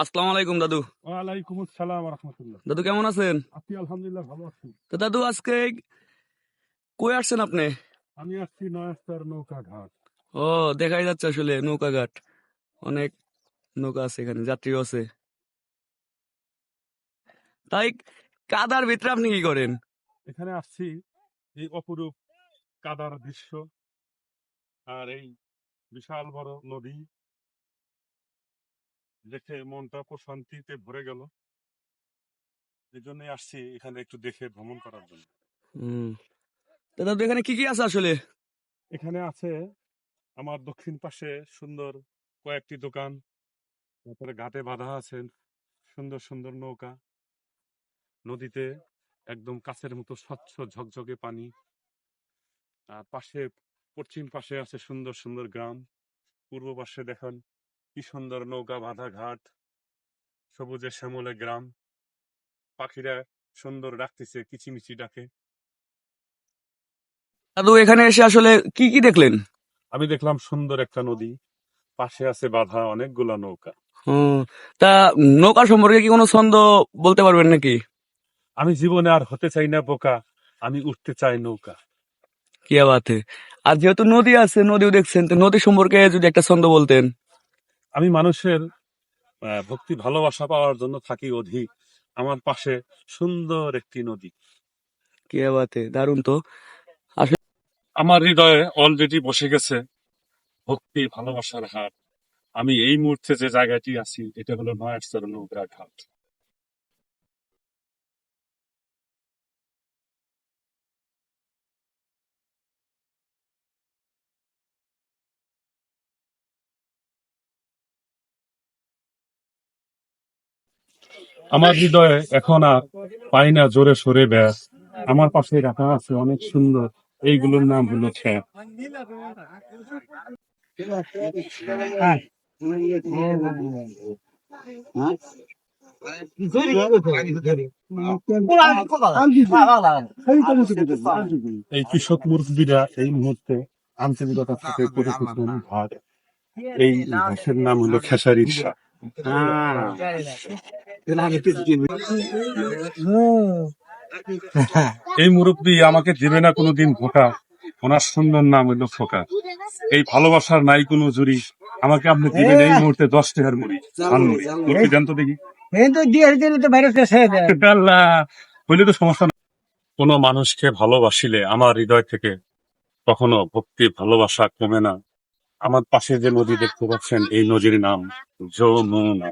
আসসালামু আলাইকুম দাদু। ওয়ালাইকুম আসসালাম রহমতুল্লাহ দাদু কেমন আছেন? আপনি আলহামদুলিল্লাহ ভালো আছি তো দাদু আজকে কই আসছেন আপনি? আমি আসছি নয়াস্তার নৌকা ঘাট ও দেখাই যাচ্ছে আসলে নৌকা ঘাট অনেক নৌকা আছে এখানে যাত্রীও আছে। তাই কাদার ভিতরে আপনি কি করেন? এখানে আসছি এই অপরূপ কাদার দৃশ্য আর এই বিশাল বড় নদী। দেখে মনটা প্রশান্তিতে ভরে গেল। এই জন্যই আসছি এখানে একটু দেখে ভ্রমণ করার জন্য। দাদু এখানে কি কি আছে আসলে? এখানে আছে আমার দক্ষিণ পাশে সুন্দর কয়েকটি দোকান। তারপরে ঘাটে বাঁধা আছেন সুন্দর সুন্দর নৌকা। নদীতে একদম কাছের মতো স্বচ্ছ ঝকঝকে পানি। আর পাশে পশ্চিম পাশে আছে সুন্দর সুন্দর গ্রাম। পূর্ব পাশে দেখেন কি সুন্দর নৌকা বাঁধা ঘাট সবুজের শ্যামলে গ্রাম। পাখিরা সুন্দর ডাকতেছে কিচিমিচি ডাকে। দাদু এখানে এসে আসলে কি কি দেখলেন? আমি দেখলাম সুন্দর একটা নদী। পাশে আছে বাঁধা অনেকগুলা নৌকা। তা নৌকা সম্পর্কে কি কোনো ছন্দ বলতে পারবেন নাকি? আমি জীবনে আর হতে চাই না বোকা আমি উঠতে চাই নৌকা। কি বাতে আর যেহেতু নদী আছে নদীও দেখছেন তো নদী সম্পর্কে যদি একটা ছন্দ বলতেন। আমি মানুষের ভক্তি ভালোবাসা পাওয়ার জন্য থাকি অধিক। আমার পাশে সুন্দর একটি নদী। কে বাতে দারুণ তো। আমার হৃদয়ে অলরেডি বসে গেছে ভক্তি ভালোবাসার হাট আমি এই মুহূর্তে যে জায়গাটি আছি এটা হলো নৌকা ঘাট। আমার হৃদয়ে এখন আর পাই না জোরে সরে ব্যাস। আমার পাশে রাখা আছে অনেক সুন্দর। এইগুলোর নাম হলো খ্যাপ এই কৃষক মুরব্বীরা এই মুহূর্তে আন্তরিকতার থেকে পরিচিত ঘাট এই ঘাসের নাম হলো খেসারির এই মুরব্বী আমাকে দিবে না কোনোদিন ভোটা ওনার সুন্দর নাম হলো ফোকা এই ভালোবাসার নাই কোনো জুরি আমাকে আপনি দিবেন এই মুহূর্তে দশ টাকার মুড়ি। মুড়ি মুরব্বী দেন তো দেখি। হইলে তো সমস্যা না কোন মানুষকে ভালোবাসিলে আমার হৃদয় থেকে কখনো ভক্তি ভালোবাসা কমে না। আমার পাশে যে নদী দেখতে পাচ্ছেন এই নদীর নাম যমুনা।